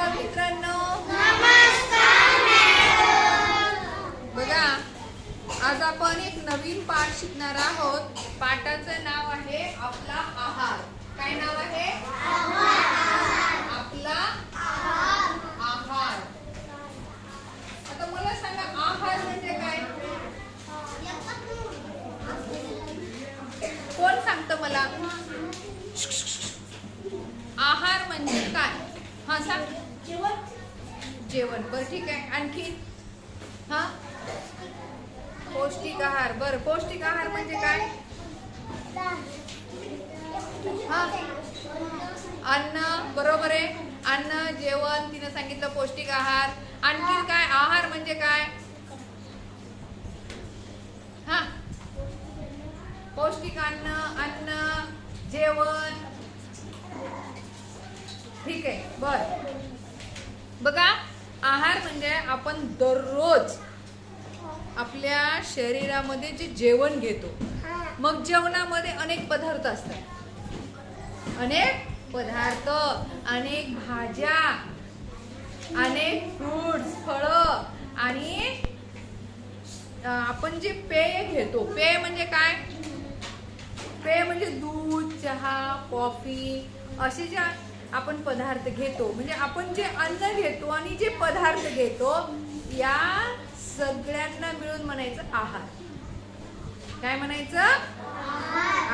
नमस्कार मित्रांनो. बघा आज आपण एक नवीन पाठ शिकणार आहोत. पाठाचं नाव आहे आपला आहार. काय नाव आहे? आपला आहार. आता मला सांगा आहार म्हणजे काय? कोण सांगतं मला? आहार म्हणजे काय? हा सांग. जेवण? बरं ठीक आहे. आणखी? हा? पौष्टिक आहार. बरं पौष्टिक आहार म्हणजे काय? हा? अन्न बरोबर आहे. अन्न जेवण तिनं सांगितलं पौष्टिक आहार. आणखी काय? आहार म्हणजे काय? हा? पौष्टिक अन्न अन्न जेवण. ठीक आहे. बर. बघा आहार म्हणजे आपण दररोज आपल्या शरीरामध्ये जे जेवण घेतो मग जेवणामध्ये अनेक पदार्थ असतात. अनेक पदार्थ अनेक भाज्या अनेक फ्रूट्स फळं आणि आपण जे पेय घेतो पेय म्हणजे काय? पेय म्हणजे दूध चहा कॉफी असे जे आपण पदार्थ घेतो. म्हणजे आपण जे अन्न घेतो आणि जे पदार्थ घेतो या सगळ्यांना मिळून म्हणायचं आहार. काय म्हणायचं?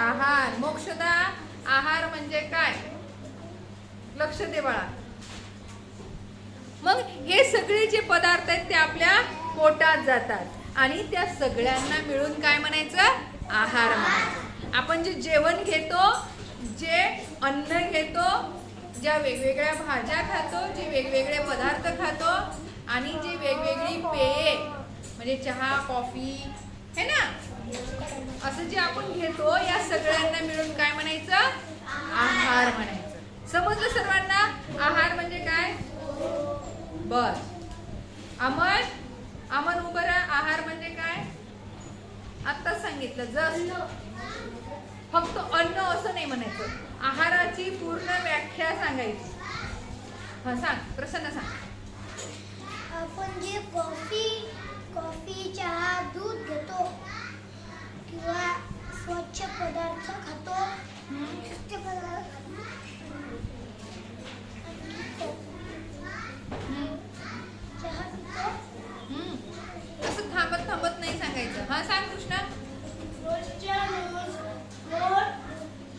आहार. मोक्षदा आहार म्हणजे काय? लक्ष दे बाळा. मग हे सगळे जे पदार्थ आहेत ते आपल्या पोटात जातात. आणि त्या सगळ्यांना मिळून काय म्हणायचं? आहार म्हणायचं. आपण जे जेवण घेतो जे अन्न घेतो ज्या वेगवेगळ्या भाज्या खातो जे वेगवेगळे पदार्थ खातो आणि जे वेगवेगळी पेये म्हणजे चहा कॉफी है ना? असं जे आपण घेतो या सगळ्यांना मिळून काय म्हणायचं? आहार म्हणायचं. समजलं सर्वांना? आहार म्हणजे काय? बर. अमन अमन उभं आहार म्हणजे काय? आत्ताच सांगितलं जस्ट. फक्त अन्न असं नाही म्हणायचं. आहाराची पूर्ण व्याख्या सांगायची. हा सांग. प्रसन्न सांग. आपण जे कॉफी कॉफी चहा दूध घेतो किंवा स्वच्छ पदार्थ खातो स्वच्छ पदार्थ. असं थांबत थांबत नाही सांगायचं. हा सांग कृष्णा रोजच्या रोज रोज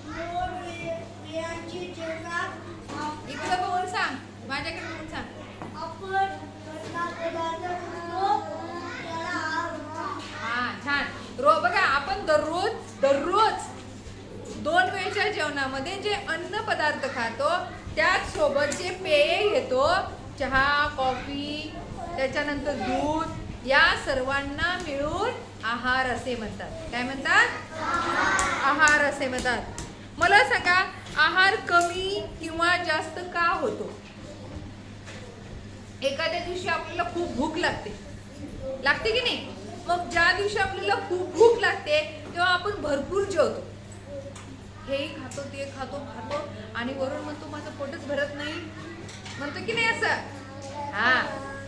रोज वे- वेळाची जेवणात आप- इकडं बघून सांग माझ्याकडे बघून सांग आपण कोणता पदार्थ खातो त्याला आहार म्हणतात. हा छान रो बघा आपण दररोज दररोज दोन वेळच्या जेवणामध्ये जे अन्न पदार्थ खातो त्याच सोबत जे पेय घेतो चहा कॉफी त्याच्यानंतर दूध या सर्वांना मिळून आहार असे म्हणतात. काय म्हणतात? आहार असे म्हणतात. मला सांगा आहार कमी किंवा जास्त का होतो? एखाद्या दिवशी आपल्याला खूप भूक लागते. लागते की नाही? मग ज्या दिवशी आपल्याला खूप भूक लागते तेव्हा आपण भरपूर जेवतो. हेही खातो ते खातो खातो आणि वरून म्हणतो माझं पोटच भरत नाही. म्हणतो की नाही असं? हा.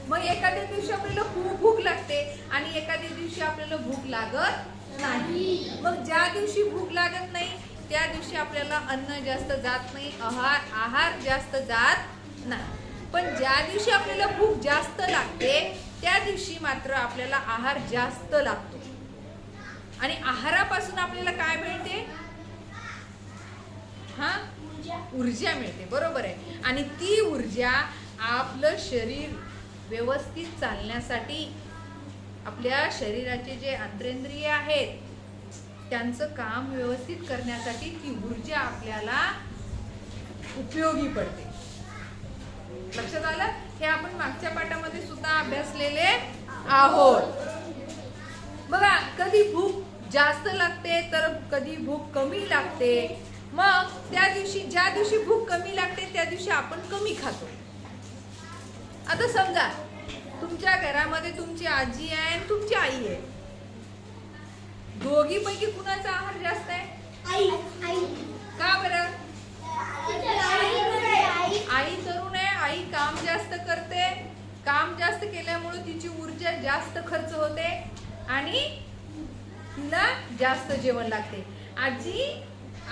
मग एखाद्या दिवशी आपल्याला खूप भूक लागते आणि एखाद्या दिवशी आपल्याला भूक लागत नाही. मग ज्या दिवशी भूक लागत नाही त्या दिवशी आपल्याला अन्न जास्त जात नाही आहार आहार जास्त जात नाही. पण ज्या दिवशी आपल्याला भूक जास्त लागते त्या दिवशी मात्र आपल्याला आहार जास्त लागतो. आणि आहारापासून आपल्याला काय मिळते? हा? ऊर्जा. मिळते बरोबर आहे. आणि ती ऊर्जा आपलं शरीर व्यवस्थित चालण्यासाठी आपल्या शरीराचे जे अंतरेंद्रिय आहेत त्यांचं काम व्यवस्थित करण्यासाठी ती ऊर्जा आपल्याला उपयोगी पडते. लक्षात आलं? हे आपण मागच्या पाठामध्ये सुद्धा अभ्यासलेले आहोत. बघा कधी भूक जास्त लागते तर कधी भूक कमी लागते. मग त्या दिवशी ज्या दिवशी भूक कमी लागते त्या दिवशी आपण कमी खातो. आता समजा तुमच्या घरामध्ये तुमची आजी आहे आणि तुमची आई आहे. दोघी पैकी कुणाचा आहार जास्त आहे? आई. आई. का बरं? आई तरुण आहे आई काम जास्त तिची ऊर्जा जास्त खर्च होते आणि तिला जास्त जेवण लागते. आजी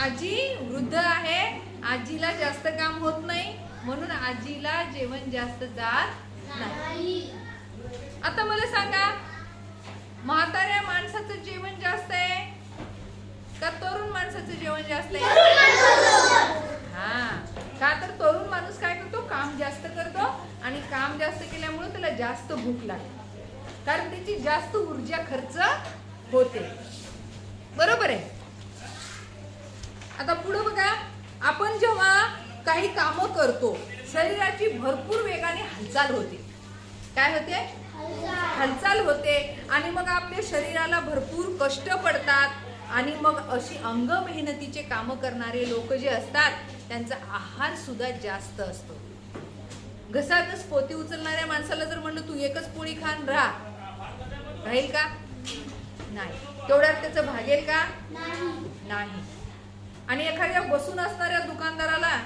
आजी वृद्ध आहे. आजीला जास्त काम होत नाही. म्हणून आजीला जेवण जास्त जात नाही. आता मला सांगा म्हाताऱ्या माणसाचं जेवण जास्त आहे का तरुण माणसाचं जेवण जास्त आहे? हा. का तर तरुण माणूस काय करतो? काम जास्त करतो आणि काम जास्त केल्यामुळे त्याला जास्त भूक लागते. कारण त्याची जास्त ऊर्जा खर्च होते. बरोबर आहे? आता पुढे बघा आपण जेव्हा काही कामं करतो शरीराची भरपूर वेगाने हालचाल होते. काय होते? हालचाल. होते. आणि मग आपल्या शरीराला भरपूर कष्ट पडतात. आणि मग अशी अंग मेहनतीचे कामं करणारे लोक जे असतात त्यांचा आहार सुद्धा जास्त असतो. घसाघस पोती उचलणाऱ्या माणसाला जर म्हणलं तू एकच पोळी खान राहा. राहील का? नाही. तेवढ्यात त्याचं भागेल का? नाही. आणि एखाद्या बसून असणाऱ्या दुकानदाराला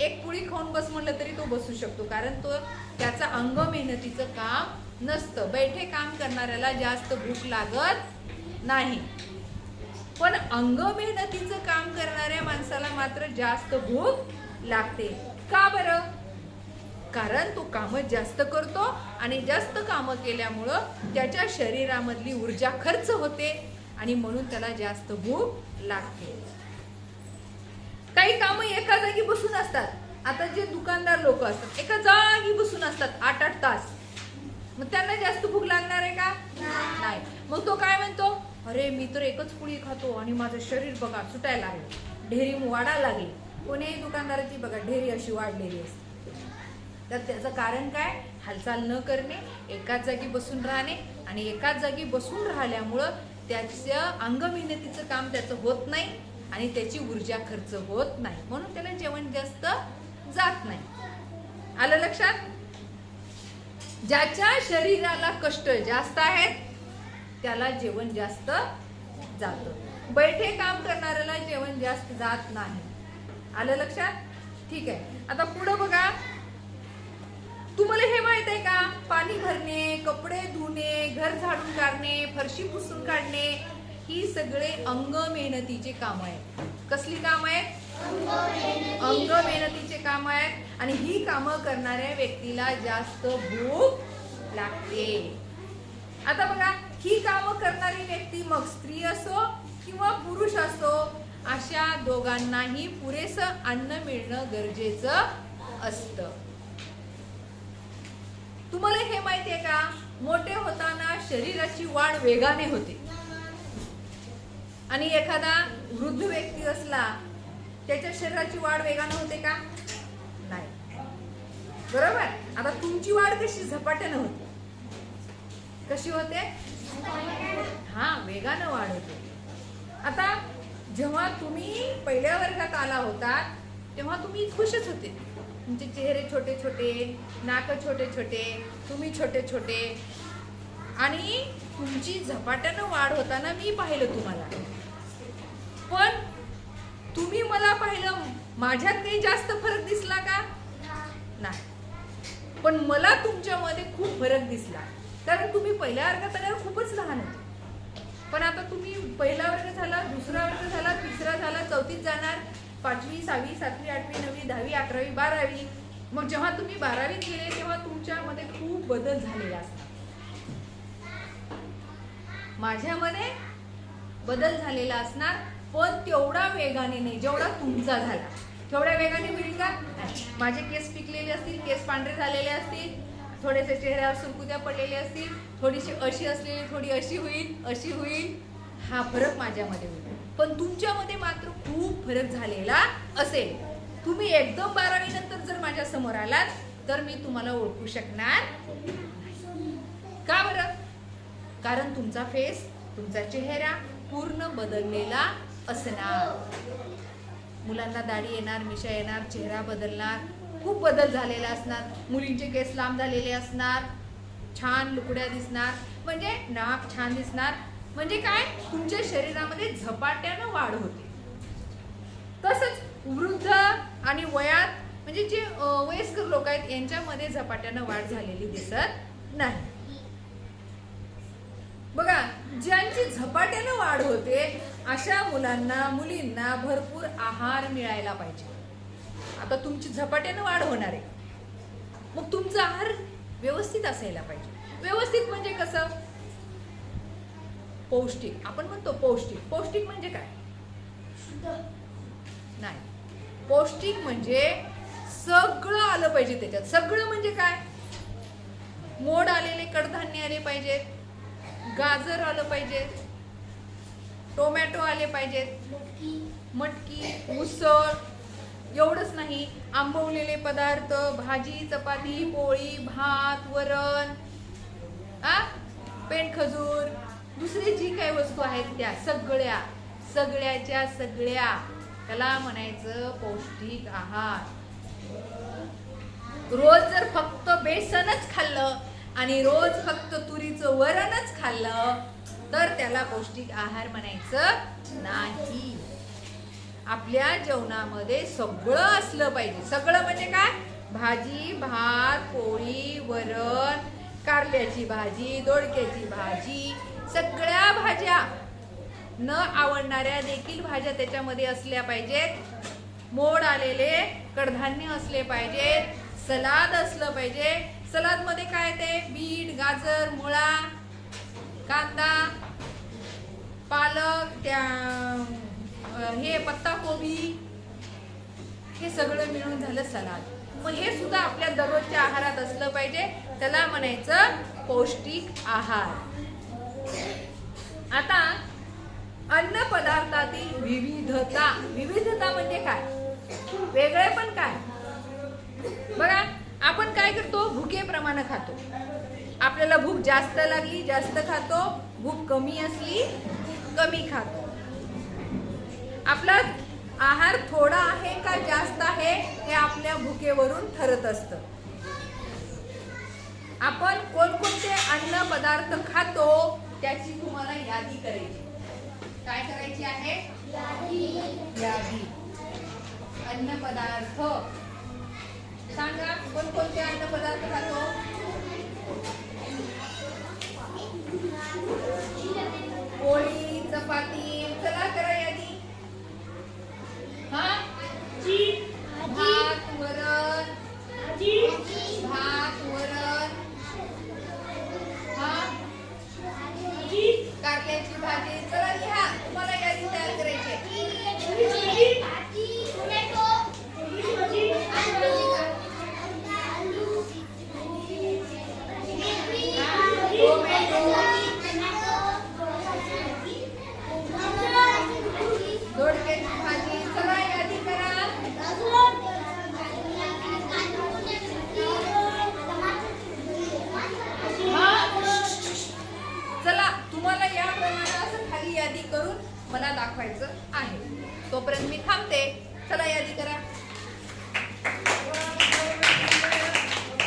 एक पुळी खाऊन बस म्हणलं तरी तो बसू शकतो कारण तो त्याचं अंग मेहनतीचं काम नसतं. बैठे काम करणाऱ्याला जास्त भूक लागत नाही. पण अंग मेहनतीचं काम करणाऱ्या माणसाला मात्र जास्त भूक लागते. का बरं? कारण तो कामं जास्त करतो आणि जास्त कामं केल्यामुळं त्याच्या शरीरामधली ऊर्जा खर्च होते आणि म्हणून त्याला जास्त भूक लागते. काही कामं एका जागी बसून असतात. आता जे दुकानदार लोक असतात एका जागी बसून असतात आठ आठ तास. मग त्यांना जास्त भूक लागणार आहे का? नाही. मग तो काय म्हणतो? अरे मी तर एकच पुळी खातो आणि माझं शरीर बघा सुटायला लागलं. ढेरी वाढायला लागली. कोणीही दुकानदाराची बघा ढेरी अशी वाढलेली असते. तर त्याचं कारण काय? हालचाल न करणे एकाच जागी बसून राहणे आणि एकाच जागी बसून राहिल्यामुळं त्याचं अंग मेहनतीचं काम त्याचं होत नाही. आणि त्याची ऊर्जा खर्च होत नाही. म्हणून त्याला जेवण जास्त जात नाही. आलं लक्षात? ज्याच्या शरीराला कष्ट जास्त आहेत त्याला जेवण जास्त जातं. बैठे काम करणाऱ्याला जेवण जास्त जात नाही. आलं लक्षात? ठीक आहे. आता पुढं बघा. तुम्हाला हे माहीत आहे का? पाणी भरणे कपडे धुणे घर झाडून काढणे फरशी पुसून काढणे ही सगळे अंग मेहनतीचे काम आहेत. कसली काम आहेत? अंग मेहनतीचे काम आहेत. आणि ही कामं करणाऱ्या व्यक्तीला जास्त भूक लागते. आता बघा ही कामं करणारी व्यक्ती मग स्त्री असो किंवा पुरुष असो अशा दोघांनाही पुरेसं अन्न मिळणं गरजेचं असतं. तुम्हाला हे माहितीये का? मोठे होताना शरीराची वाढ वेगाने होते. आणि एखादा वृद्ध व्यक्ती असला त्याच्या शरीराची वाढ वेगानं होते का? नाही. बरोबर? आता तुमची वाढ कशी? झपाट्यानं होते. कशी होते? हा वेगानं वाढ होते. आता जेव्हा तुम्ही पहिल्या वर्गात आला होता तेव्हा तुम्ही खुशच होते. तुमचे चेहरे छोटे छोटे नाक छोटे छोटे तुम्ही छोटे छोटे आणि तुमची झपाट्यानं वाढ होताना मी पाहिलं तुम्हाला. पण तुम्ही मला पाहिलं माझ्यात काही जास्त फरक दिसला का? नाही. पण मला तुमच्यामध्ये खूप फरक दिसला. कारण तुम्ही पहिल्या वर्गात आल्यावर खूपच लहान होते. पण आता तुम्ही पहिला वर्ग झाला दुसरा वर्ग झाला तिसरा झाला चौथीत जाणार पाचवी सहावी सातवी आठवी नववी दहावी अकरावी बारावी. मग जेव्हा तुम्ही बारावीत गेले तेव्हा तुमच्यामध्ये खूप बदल झालेला असतात माझ्यामध्ये बदल झालेला असणार. पण तेवढा वेगाने नाही जेवढा तुमचा झाला. तेवढ्या वेगाने होईल का? माझे केस पिकलेले असतील केस पांढरे झालेले असतील थोडेसे चेहऱ्यावर सुरकुत्या पडलेले असतील थोडीशी अशी असलेली थोडी अशी होईल अशी होईल. हा फरक माझ्यामध्ये होईल. पण तुमच्यामध्ये मात्र खूप फरक झालेला असेल. तुम्ही एकदम बारावी नंतर जर माझ्यासमोर आलात तर मी तुम्हाला ओळखू शकणार का बरं? कारण तुमचा फेस तुमचा चेहरा पूर्ण बदललेला असणार. मुलांना दाढी येणार मिशा येणार चेहरा बदलणार. खूप बदल झालेला असणार. मुलींचे केस लांब झालेले असणार. छान लुकड्या दिसणार. म्हणजे नाक छान दिसणार. म्हणजे काय? तुमच्या शरीरामध्ये झपाट्यानं वाढ होते. तसंच वृद्ध आणि वयात म्हणजे जे वयस्कर लोक आहेत यांच्यामध्ये झपाट्यानं वाढ झालेली दिसत नाही. बघा ज्यांची झपाट्यानं वाढ होते अशा मुलांना मुलींना भरपूर आहार मिळायला पाहिजे. आता तुमची झपाट्यानं वाढ होणार आहे. मग तुमचा आहार व्यवस्थित असायला पाहिजे. व्यवस्थित म्हणजे कसं? पौष्टिक. आपण म्हणतो पौष्टिक. पौष्टिक म्हणजे काय? नाही. पौष्टिक म्हणजे सगळं आलं पाहिजे त्याच्यात. सगळं म्हणजे काय? मोड आलेले कडधान्य आले पाहिजेत. गाजर आलं पाहिजे. टोमॅटो आले पाहिजेत मटकी. मटकी उसळ एवढंच नाही. आंबवलेले पदार्थ भाजी चपाती पोळी भात वरण आ? पेंट खजूर. दुसरी जी काही वस्तू आहेत त्या सगळ्या सगळ्याच्या सगळ्या. त्याला म्हणायचं पौष्टिक आहार. रोज जर फक्त बेसनच खाल्लं आणि रोज फक्त तुरीचं वरणच खाल्लं तर त्याला पौष्टिक आहार म्हणायचं नाही. आपल्या जेवणामध्ये सगळं असलं पाहिजे. सगळं म्हणजे काय? भाजी भात पोळी वरण कारल्याची भाजी दोडक्याची भाजी सगळ्या भाज्या. न आवडणाऱ्या देखील भाज्या त्याच्यामध्ये असल्या पाहिजेत. मोड आलेले कडधान्य असले पाहिजेत. सलाद असलं पाहिजे. सलादमध्ये काय ते? बीट गाजर मुळा कांदा पालक त्या हे पत्ताकोबी हे सगळं मिळून झालं सलाद. मग हे सुद्धा आपल्या दररोजच्या आहारात असलं पाहिजे. त्याला म्हणायचं पौष्टिक आहार. आता अन्न पदार्थातील विविधता. विविधता म्हणजे काय? वेगळे पण काय? बघा आपण काय करतो? भुकेप्रमाणे खातो. आपल्याला भूक जास्त लागली जास्त खातो. भूक कमी असली कमी खातो. आपला आहार थोडा आहे का जास्त आहे हे आपल्या भुकेवरून ठरत असतं. आपण कोणकोणते अन्न पदार्थ खातो त्याची तुम्हाला यादी करायची. काय करायची आहे? यादी. अन्न पदार्थ. सांगा कोणकोणते अन्न पदार्थ खातो? पोळी चपाती चला करा यादी.